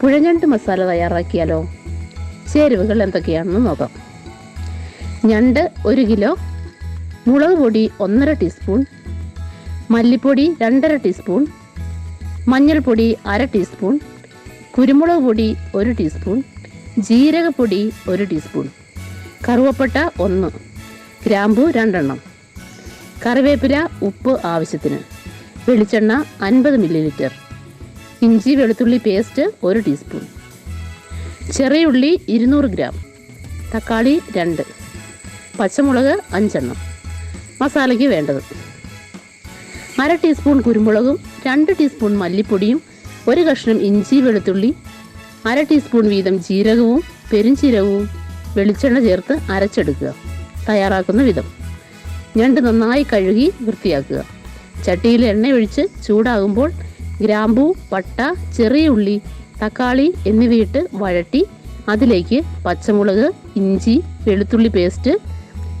പുഴഞ്ഞണ്ട് മസാല തയ്യാറാക്കിയാലോ? ചേരുവകൾ എന്തൊക്കെയാണെന്ന് നോക്കാം. ഞണ്ട് ഒരു കിലോ മുളക് പൊടി ഒന്നര ടീസ്പൂൺ മല്ലിപ്പൊടി രണ്ടര ടീസ്പൂൺ മഞ്ഞൾപ്പൊടി അര ടീസ്പൂൺ കുരുമുളക് പൊടി ഒരു ടീസ്പൂൺ ജീരകപ്പൊടി ഒരു ടീസ്പൂൺ കറുവപ്പട്ട ഒന്ന് ഗ്രാമ്പു രണ്ടെണ്ണം കറിവേപ്പില ഉപ്പ് ആവശ്യത്തിന് വെളിച്ചെണ്ണ അൻപത് മില്ലി ലിറ്റർ ഇഞ്ചി വെളുത്തുള്ളി പേസ്റ്റ് ഒരു ടീസ്പൂൺ ചെറിയ ഉള്ളി ഇരുന്നൂറ് ഗ്രാം തക്കാളി രണ്ട്. പച്ചമുളക് അഞ്ചെണ്ണം. മസാലയ്ക്ക് വേണ്ടത്. അര ടീസ്പൂൺ കുരുമുളകും രണ്ട് ടീസ്പൂൺ മല്ലിപ്പൊടിയും ഒരു കഷ്ണം ഇഞ്ചി വെളുത്തുള്ളി അര ടീസ്പൂൺ വീതം ജീരകവും പെരുംജീരകവും വെളിച്ചെണ്ണ ചേർത്ത് അരച്ചെടുക്കുക. തയ്യാറാക്കുന്ന വിധം. ഞണ്ട് നന്നായി കഴുകി വൃത്തിയാക്കുക. ചട്ടിയിൽ എണ്ണ ഒഴിച്ച് ചൂടാകുമ്പോൾ ഗ്രാമ്പൂ പട്ട ചെറിയ ഉള്ളി തക്കാളി എന്നിവയിട്ട് വഴറ്റി അതിലേക്ക് പച്ചമുളക് ഇഞ്ചി വെളുത്തുള്ളി പേസ്റ്റ്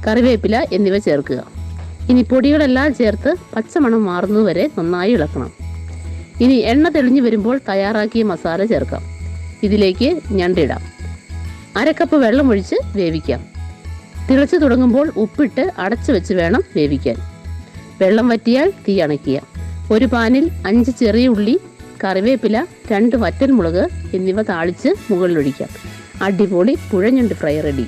കറിവേപ്പില എന്നിവ ചേർക്കുക. ഇനി പൊടികളെല്ലാം ചേർത്ത് പച്ചമണം മാറുന്നതുവരെ നന്നായി ഇളക്കണം. ഇനി എണ്ണ തെളിഞ്ഞു വരുമ്പോൾ തയ്യാറാക്കിയ മസാല ചേർക്കാം. ഇതിലേക്ക് ഞണ്ടിടാം അരക്കപ്പ് വെള്ളം ഒഴിച്ച് വേവിക്കാം. തിളച്ചു തുടങ്ങുമ്പോൾ ഉപ്പിട്ട് അടച്ചു വെച്ച് വേണം വേവിക്കാൻ. വെള്ളം വറ്റിയാൽ തീ അണയ്ക്കുക. ഒരു പാനിൽ അഞ്ച് ചെറിയ ഉള്ളി കറിവേപ്പില രണ്ട് വറ്റൽമുളക് എന്നിവ താളിച്ച് മുകളിലൊഴിക്കാം. അടിപൊളി പുഴഞ്ഞുണ്ട് ഫ്രൈ റെഡി.